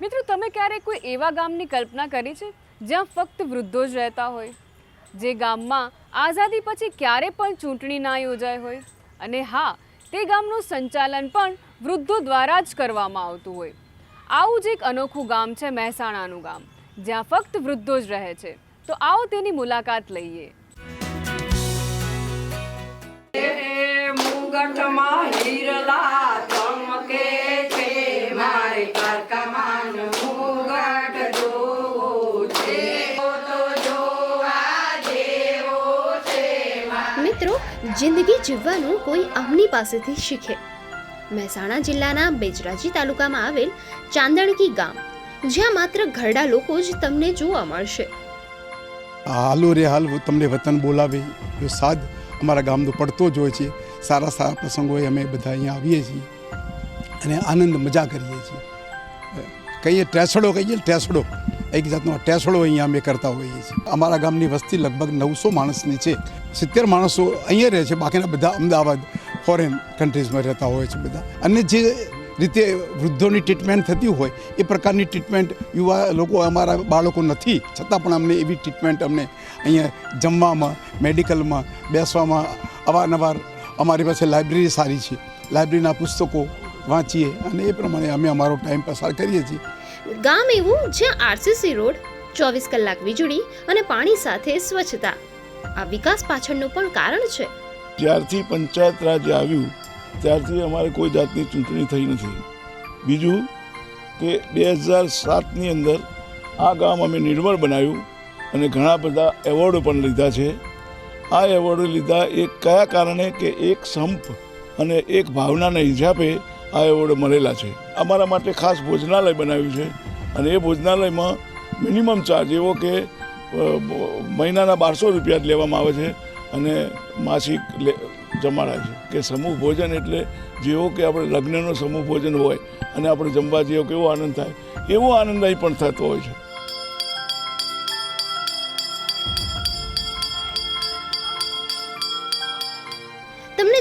મિત્રો, તમે ક્યારેક કોઈ એવા ગામની કલ્પના કરી છે જ્યાં ફક્ત વૃદ્ધો જ રહેતા હોય? જે ગામમાં આઝાદી પછી ક્યારે પણ ચૂંટણી ના યોજાઈ હોય? અને હા, તે ગામનું સંચાલન પણ વૃદ્ધો દ્વારા જ કરવામાં આવતું હોય. આવું જ એક અનોખું ગામ છે મહેસાણાનું ગામ, જ્યાં ફક્ત વૃદ્ધો જ રહે છે. તો આવો તેની મુલાકાત લઈએ. મુગટમાં હીરલા જિંદગી જીવવાનું કોઈ આમની પાસેથી શીખે. મહેસાણા જિલ્લાના બેચરાજી તાલુકામાં આવેલ ચાંદણકી ગામ, જ્યાં માત્ર ઘરડા લોકો જ તમને જોવા મળશે. હાલો રે, હાલ તમને વતન બોલાવે. જો સાદ અમારા ગામનો પડતો જ હોય છે, સારા સારા પ્રસંગોએ અમે બધા અહીંયા આવીએ છીએ અને આનંદ મજા કરીએ છીએ. કહીએ, ટેસડો કહીએ, ટેસડો એક જાતનો ટેસડો અહીંયા અમે કરતા હોઈએ છીએ. અમારા ગામની વસ્તી લગભગ નવસો માણસની છે. સિત્તેર માણસો અહીંયા રહે છે, બાકીના બધા અમદાવાદ ફોરેન કન્ટ્રીઝમાં રહેતા હોય છે બધા. અને જે રીતે વૃદ્ધોની ટ્રીટમેન્ટ થતી હોય, એ પ્રકારની ટ્રીટમેન્ટ યુવા લોકો, અમારા બાળકો નથી. છતાં પણ અમને એવી ટ્રીટમેન્ટ અમને અહીંયા જમવામાં મેડિકલમાં બેસવામાં અવારનવાર અમારી પાસે લાઇબ્રેરી સારી છે. લાઇબ્રેરીના પુસ્તકો વાંચીએ અને એ પ્રમાણે અમે અમારો ટાઈમ પસાર કરીએ છીએ. ગામ એવું જ્યાં આરસીસી રોડ, ચોવીસ કલાક વીજળી અને પાણી સાથે સ્વચ્છતા. આ વિકાસ પાછળનું પણ કારણ છે. જ્યારથી પંચાયત રાજ આવ્યું, ત્યારથી અમારે કોઈ જાતની ચૂંટણી થઈ નથી. બીજું કે બે હજાર સાતની અંદર આ ગામ અમે નિર્મળ બનાવ્યું અને ઘણા બધા એવોર્ડો પણ લીધા છે. આ એવોર્ડો લીધા એ કયા કારણે કે એક સંપ અને એક ભાવનાના હિસાબે આ એવોર્ડ મળેલા છે. અમારા માટે ખાસ ભોજનાલય બનાવ્યું છે. અને એ ભોજનાલયમાં મિનિમમ ચાર્જ એવો કે મહિનાના બારસો રૂપિયા જ લેવામાં આવે છે અને માસિક લે, જમાડાય છે. કે સમૂહ ભોજન એટલે જેવો કે આપણે લગ્નનો સમૂહ ભોજન હોય અને આપણે જમવા જેવો કેવો આનંદ થાય. એવો આનંદ અહીં પણ થતો હોય છે.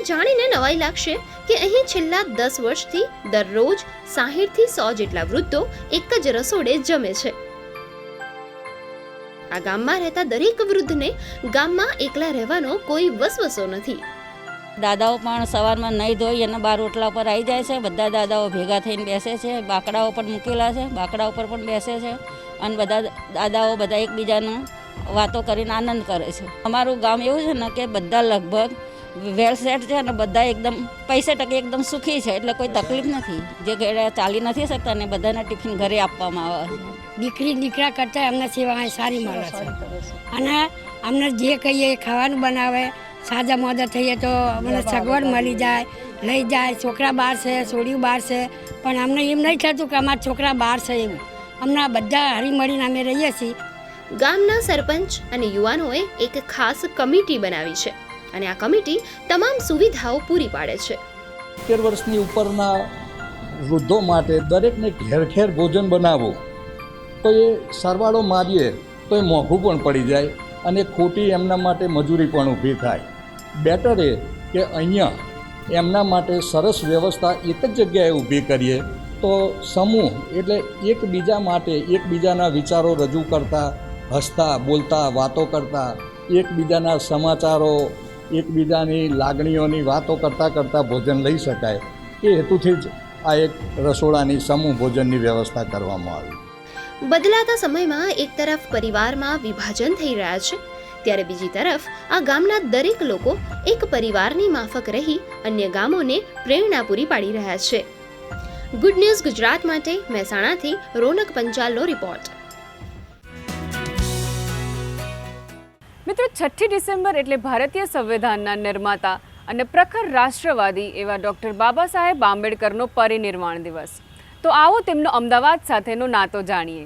જાણીને નવાઈ લાગશે કે અહીં છેલ્લા દસ વર્ષથી દરરોજ સાહીઠથી સો જેટલા વૃદ્ધો એક જ રસોડે જમે છે. આ ગામમાં રહેતા દરેક વૃદ્ધને ગામમાં એકલા રહેવાનો કોઈ વસવસો નથી. દાદાઓ પણ સવારમાં નહીં ધોઈ અને બાર રોટલા ઉપર આવી જાય છે. બધા દાદાઓ ભેગા થઈને બેસે છે. બાકડાઓ પણ મૂકેલા છે. બાકડા ઉપર પણ બેસે છે અને બધા દાદાઓ બધા એકબીજાનું વાતો કરીને આનંદ કરે છે. અમારું ગામ એવું છે ને કે બધા લગભગ વેલ સેટ છે અને બધા એકદમ પૈસે ટકે એકદમ સુખી છે એટલે કોઈ તકલીફ નથી. જે ઘરે ચાલી નથી શકતા ને બધાને ટિફિન ઘરે આપવામાં આવે. છે દીકરી દીકરા કરતાં અમને સેવા સારી મળે છે. અને અમને જે કહીએ એ ખાવાનું બનાવે. સાજા મોદા થઈએ તો અમને સગવડ મળી જાય લઈ જાય. છોકરા બહાર છે છોડીઓ બહાર છે. પણ અમને એમ નહીં થતું કે અમારા છોકરા બહાર છે એવું અમને બધા હળીમળીને અમે રહીએ છીએ. ગામના સરપંચ અને યુવાનોએ એક ખાસ કમિટી બનાવી છે. અને આ કમિટી તમામ સુવિધાઓ પૂરી પાડે છે. સિત્તેર વર્ષની ઉપરના વૃદ્ધો માટે દરેકને ઘેર ઘેર ભોજન બનાવવું તો એ સરવાળો મારીએ, તો એ મોંઘું પણ પડી જાય અને ખોટી એમના માટે મજૂરી પણ ઊભી થાય. બેટર એ કે અહીંયા એમના માટે સરસ વ્યવસ્થા એક જ જગ્યાએ ઊભી કરીએ તો સમૂહ એટલે એકબીજા માટે એકબીજાના વિચારો રજૂ કરતા, હસતા, બોલતા, વાતો કરતા, એકબીજાના સમાચારો એકબીજાની લાગણીઓની વાતો કરતાં કરતાં ભોજન લઈ શકાય. એ હેતુથી જ આ એક રસોડાની સમૂહ ભોજનની વ્યવસ્થા કરવામાં આવી. બદલાતા સમયમાં એક તરફ પરિવારમાં વિભાજન થઈ રહ્યા છે, ત્યારે બીજી તરફ આ ગામના દરેક લોકો એક પરિવારની માફક રહી અન્ય ગામોને પ્રેરણા પૂરી પાડી રહ્યા છે. ગુડ ન્યૂઝ ગુજરાત માટે મહેસાણાથી રોનક પંચાલનો રિપોર્ટ મિત્રો, છઠ્ઠી ડિસેમ્બર એટલે ભારતીય સંવિધાનના નિર્માતા અને પ્રખર રાષ્ટ્રવાદી એવા ડૉક્ટર બાબા સાહેબ આંબેડકરનો પરિનિર્વાણ દિવસ. તો આવો તેમનો અમદાવાદ સાથેનો નાતો જાણીએ.